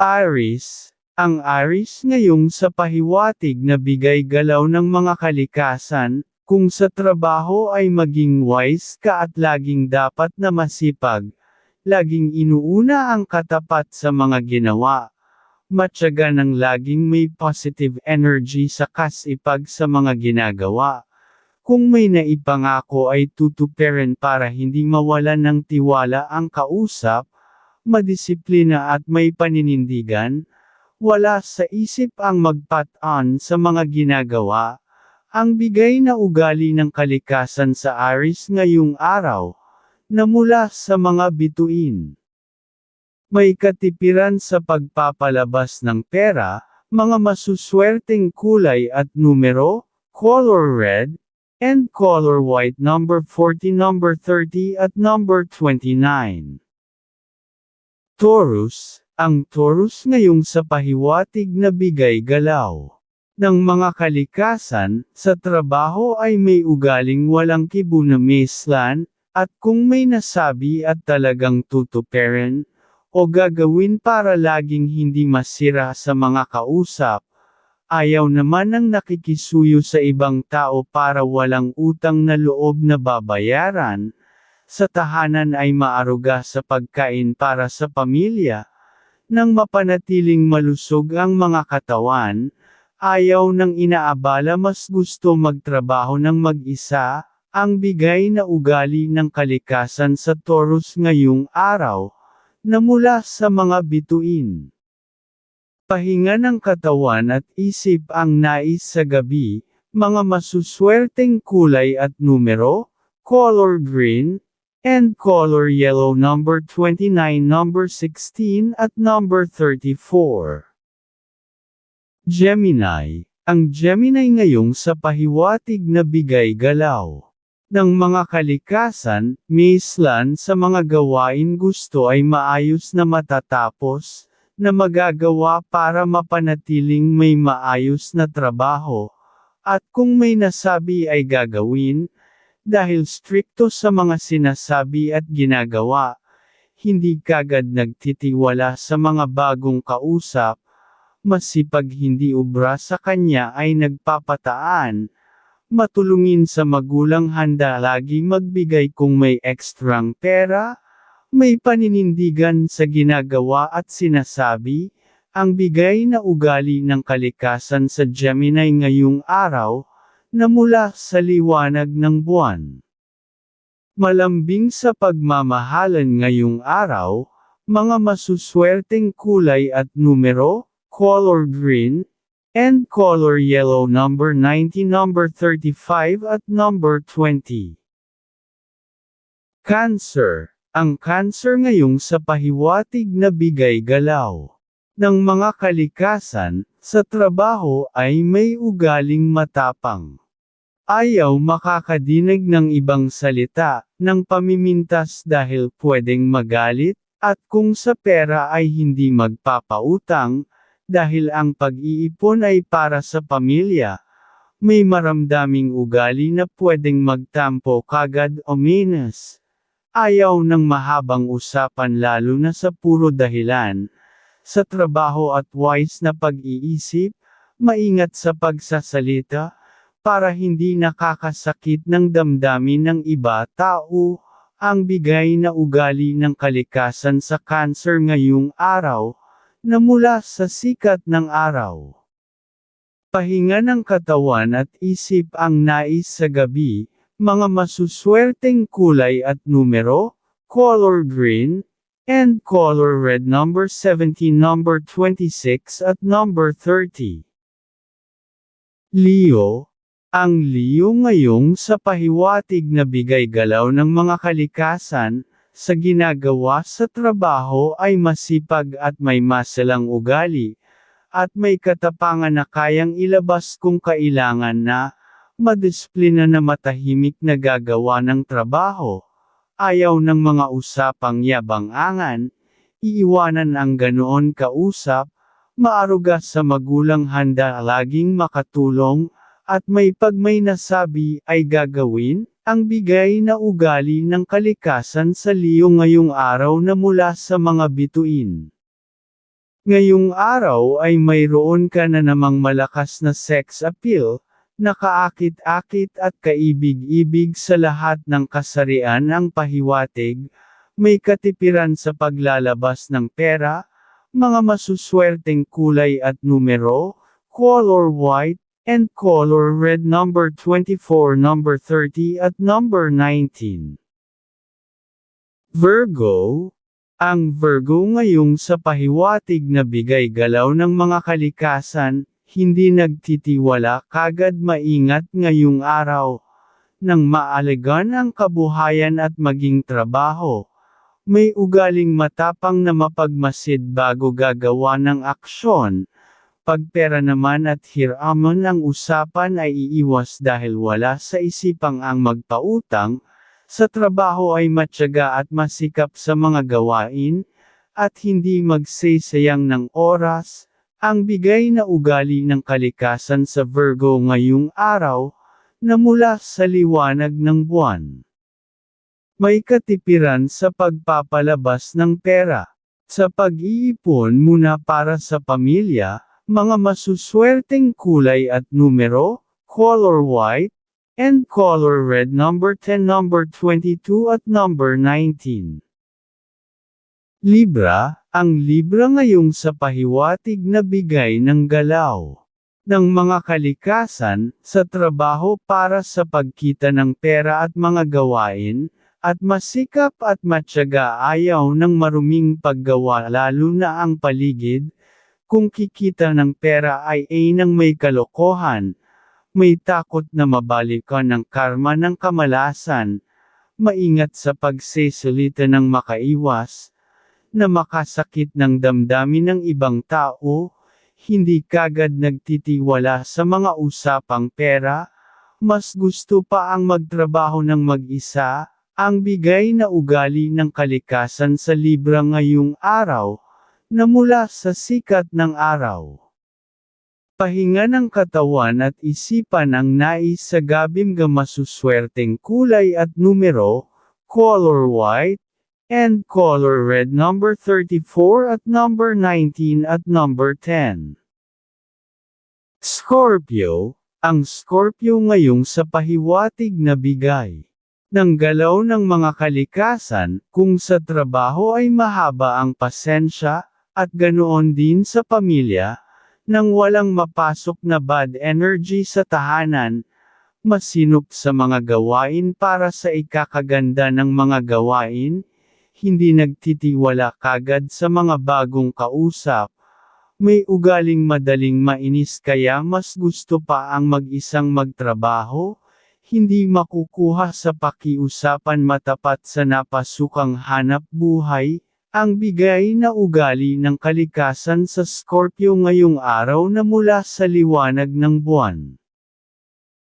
Aris, ang Aris ngayong sa pahiwatig na bigay galaw ng mga kalikasan, kung sa trabaho ay maging wise ka at laging dapat na masipag, laging inuuna ang katapat sa mga ginawa. Matyaga ng laging may positive energy sa kasipag sa mga ginagawa. Kung may naipangako ay tutuperin para hindi mawalan ng tiwala ang kausap, madisiplina at may paninindigan, wala sa isip ang magpat-on sa mga ginagawa. Ang bigay na ugali ng kalikasan sa Aris ngayong araw, na mula sa mga bituin. May katipiran sa pagpapalabas ng pera, mga masuswerteng kulay at numero, color red, and color white number 40 number 30 at number 29. Taurus, ang Taurus ngayong sa pahiwatig na bigay galaw ng mga kalikasan, sa trabaho ay may ugaling walang kibunamislan, at kung may nasabi at talagang tutuperin, o gagawin para laging hindi masira sa mga kausap, ayaw naman ng nakikisuyo sa ibang tao para walang utang na loob na babayaran, sa tahanan ay maaruga sa pagkain para sa pamilya, nang mapanatiling malusog ang mga katawan, ayaw ng inaabala mas gusto magtrabaho ng mag-isa, ang bigay na ugali ng kalikasan sa Taurus ngayong araw, na mula sa mga bituin. Pahinga ng katawan at isip ang nais sa gabi, mga masuswerteng kulay at numero, color green, and color yellow number 29 number 16 at number 34. Gemini, ang Gemini ngayong sa pahiwatig na bigay galaw ng mga kalikasan, mislan sa mga gawain gusto ay maayos na matatapos, na magagawa para mapanatiling may maayos na trabaho, at kung may nasabi ay gagawin, dahil strikto sa mga sinasabi at ginagawa, hindi kagad nagtitiwala sa mga bagong kausap, masipag hindi ubra sa kanya ay nagpapataan, matulungin sa magulang handa lagi magbigay kung may ekstrang pera, may paninindigan sa ginagawa at sinasabi, ang bigay na ugali ng kalikasan sa Gemini ngayong araw, na mula sa liwanag ng buwan. Malambing sa pagmamahalan ngayong araw, mga masuswerteng kulay at numero, color green, and color yellow number 90 number 35 at number 20. Cancer, ang cancer ngayong sa pahiwatig na bigay galaw ng mga kalikasan, sa trabaho ay may ugaling matapang. Ayaw makakadinig ng ibang salita, ng pamimintas dahil pwedeng magalit, at kung sa pera ay hindi magpapautang, dahil ang pag-iipon ay para sa pamilya. May maramdaming ugali na pwedeng magtampo kagad o minus. Ayaw ng mahabang usapan lalo na sa puro dahilan, sa trabaho at wise na pag-iisip, maingat sa pagsasalita, para hindi nakakasakit ng damdamin ng iba tao, ang bigay na ugali ng kalikasan sa cancer ngayong araw, na mula sa sikat ng araw. Pahinga ng katawan at isip ang nais sa gabi, mga masuswerteng kulay at numero, color green, and color red number 17 number 26 at number 30. Leo, ang Leo ngayong sa pahiwatig na bigay galaw ng mga kalikasan, sa ginagawa sa trabaho ay masipag at may masalang ugali, at may katapangan na kayang ilabas kung kailangan na, madisiplina na matahimik na gagawa ng trabaho, Ayaw ng mga usapang yabang-angan, iiwanan ang ganoon kausap, maaruga sa magulang handa laging makatulong, at may pag may nasabi ay gagawin, ang bigay na ugali ng kalikasan sa liyo ngayong araw na mula sa mga bituin. Ngayong araw ay mayroon ka na namang malakas na sex appeal, nakaakit-akit at kaibig-ibig sa lahat ng kasarian ang pahiwatig, may katipiran sa paglalabas ng pera, mga masuswerteng kulay at numero, color white, and color red number 24 number 30 at number 19. Virgo, ang Virgo ngayong sa pahiwatig na bigay galaw ng mga kalikasan, hindi nagtitiwala kagad maingat ngayong araw. Nang maalagan ang kabuhayan at maging trabaho, may ugaling matapang na mapagmasid bago gagawa ng aksyon. Pagpera naman at hiramon ang usapan ay iiwas dahil wala sa isipang ang magpautang, sa trabaho ay matyaga at masikap sa mga gawain, at hindi magsasayang ng oras, ang bigay na ugali ng kalikasan sa Virgo ngayong araw, na mula sa liwanag ng buwan. May katipiran sa pagpapalabas ng pera. Sa pag-iipon muna para sa pamilya, mga masuswerteng kulay at numero, color white, and color red number 10 number 22 at number 19. Libra, ang Libra ngayong sa pahiwatig na bigay ng galaw ng mga kalikasan, sa trabaho para sa pagkita ng pera at mga gawain, at masikap at matyaga ayaw ng maruming paggawa lalo na ang paligid, kung kikita ng pera ay ay ng may kalokohan, may takot na mabalikan ng karma ng kamalasan, maingat sa pagsesalita ng makaiwas, na makasakit ng damdamin ng ibang tao, hindi kagad nagtitiwala sa mga usapang pera, mas gusto pa ang magtrabaho ng mag-isa, ang bigay na ugali ng kalikasan sa Libra ngayong araw, na mula sa sikat ng araw. Pahinga ng katawan at isipan ang nais sa gabim ga masuswerteng kulay at numero, color white, and color red number 34 at number 19 at number 10. Scorpio, ang Scorpio ngayong sa pahiwatig na bigay ng galaw ng mga kalikasan, kung sa trabaho ay mahaba ang pasensya, at ganoon din sa pamilya, nang walang mapasok na bad energy sa tahanan, masinop sa mga gawain para sa ikakaganda ng mga gawain, hindi nagtitiwala kagad sa mga bagong kausap, may ugaling madaling mainis kaya mas gusto pa ang mag-isang magtrabaho, hindi makukuha sa pakiusapan matapat sa napasukang hanap buhay, ang bigay na ugali ng kalikasan sa Scorpio ngayong araw na mula sa liwanag ng buwan.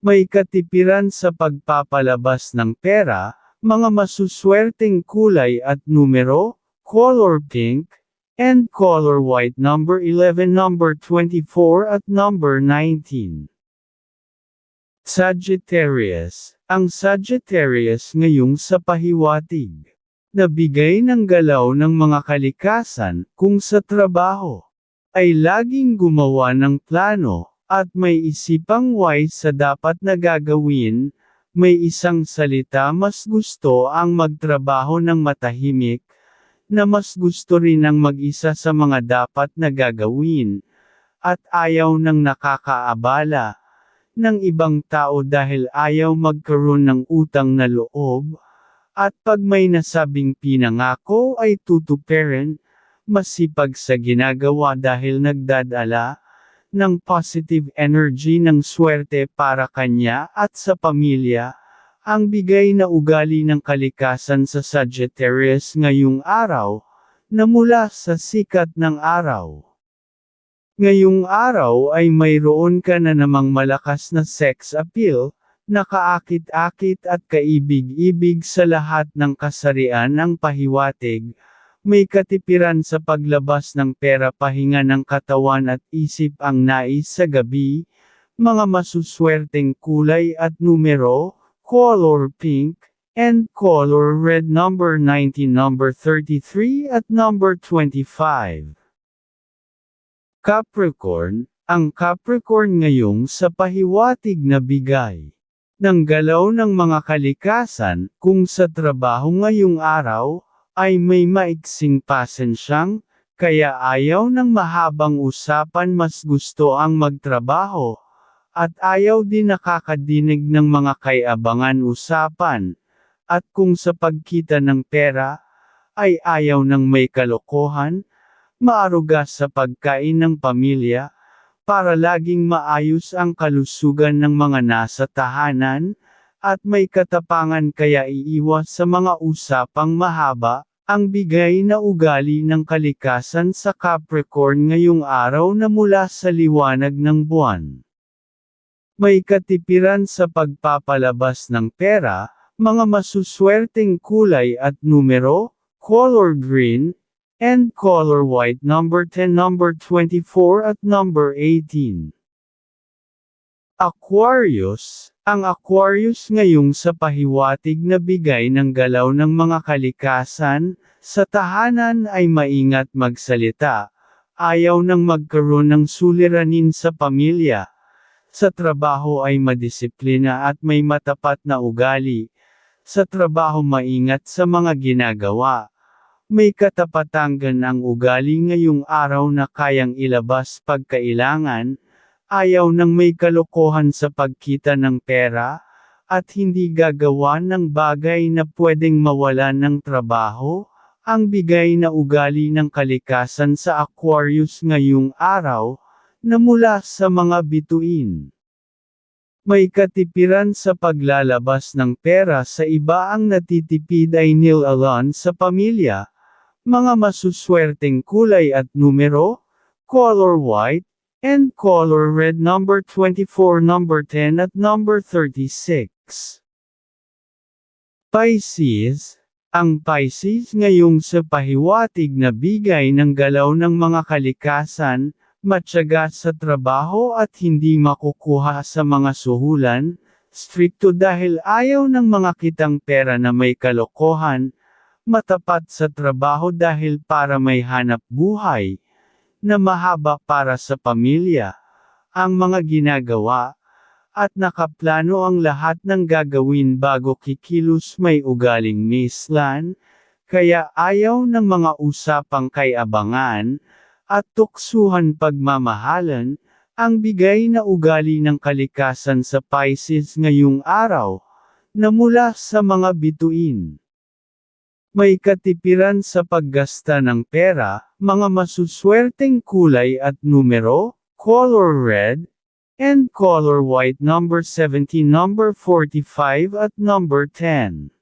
May katipiran sa pagpapalabas ng pera, mga masuswerteng kulay at numero, color pink, and color white number 11 number 24 at number 19. Sagittarius, ang Sagittarius ngayong sa pahiwatig nabigay ng galaw ng mga kalikasan, kung sa trabaho, ay laging gumawa ng plano, at may isipang wise sa dapat na gagawin, may isang salita mas gusto ang magtrabaho ng matahimik, na mas gusto rin ang mag-isa sa mga dapat na gagawin, at ayaw ng nakakaabala, ng ibang tao dahil ayaw magkaroon ng utang na loob, at pag may nasabing pinangako ay tutuperin, masipag sa ginagawa dahil nagdadala ng positive energy ng swerte para kanya at sa pamilya, ang bigay na ugali ng kalikasan sa Sagittarius ngayong araw, na mula sa sikat ng araw. Ngayong araw ay mayroon ka na namang malakas na sex appeal, Nakaakit-akit at kaibig-ibig sa lahat ng kasarian ang pahiwatig, may katipiran sa paglabas ng pera pahinga ng katawan at isip ang nais sa gabi, mga masuswerteng kulay at numero, color pink, and color red number 19 number 33 at number 25. Capricorn, ang Capricorn ngayong sa pahiwatig na bigay ng galaw ng mga kalikasan, kung sa trabaho ngayong araw, ay may maiksing pasensyang, kaya ayaw ng mahabang usapan mas gusto ang magtrabaho, at ayaw din nakakadinig ng mga kaiabangan usapan, at kung sa pagkita ng pera, ay ayaw ng may kalokohan, maaruga sa pagkain ng pamilya, para laging maayos ang kalusugan ng mga nasa tahanan, at may katapangan kaya iiwas sa mga usapang mahaba, ang bigay na ugali ng kalikasan sa Capricorn ngayong araw na mula sa liwanag ng buwan. May katipiran sa pagpapalabas ng pera, mga masuswerteng kulay at numero, color green, and color white number 10 number 24 at number 18. Aquarius, ang Aquarius ngayong sa pahiwatig na bigay ng galaw ng mga kalikasan, sa tahanan ay maingat magsalita, ayaw nang magkaroon ng suliranin sa pamilya, sa trabaho ay madisiplina at may matapat na ugali, sa trabaho maingat sa mga ginagawa, may katapatangan ang ugali ngayong araw na kayang ilabas pagkailangan, ayaw ng may kalokohan sa pagkita ng pera, at hindi gagawa ng bagay na pwedeng mawalan ng trabaho, ang bigay na ugali ng kalikasan sa Aquarius ngayong araw, na mula sa mga bituin. May katipiran sa paglalabas ng pera sa iba ang natitipid ay nilalan sa pamilya, mga masuswerteng kulay at numero, color white, and color red number 24 number 10 at number 36. Pisces, ang Pisces ngayong sa pahiwatig na bigay ng galaw ng mga kalikasan, matyaga sa trabaho at hindi makukuha sa mga suhulan, strikto dahil ayaw ng mga kitang pera na may kalokohan, matapat sa trabaho dahil para may hanap buhay, na mahaba para sa pamilya, ang mga ginagawa, at nakaplano ang lahat ng gagawin bago kikilos may ugaling mislan, kaya ayaw ng mga usapang kay abangan, at tuksuhan pagmamahalan, ang bigay na ugali ng kalikasan sa Pisces ngayong araw, na mula sa mga bituin. May katipiran sa paggasta ng pera, mga masuswerteng kulay at numero, color red, and color white number 17 number 45 at number 10.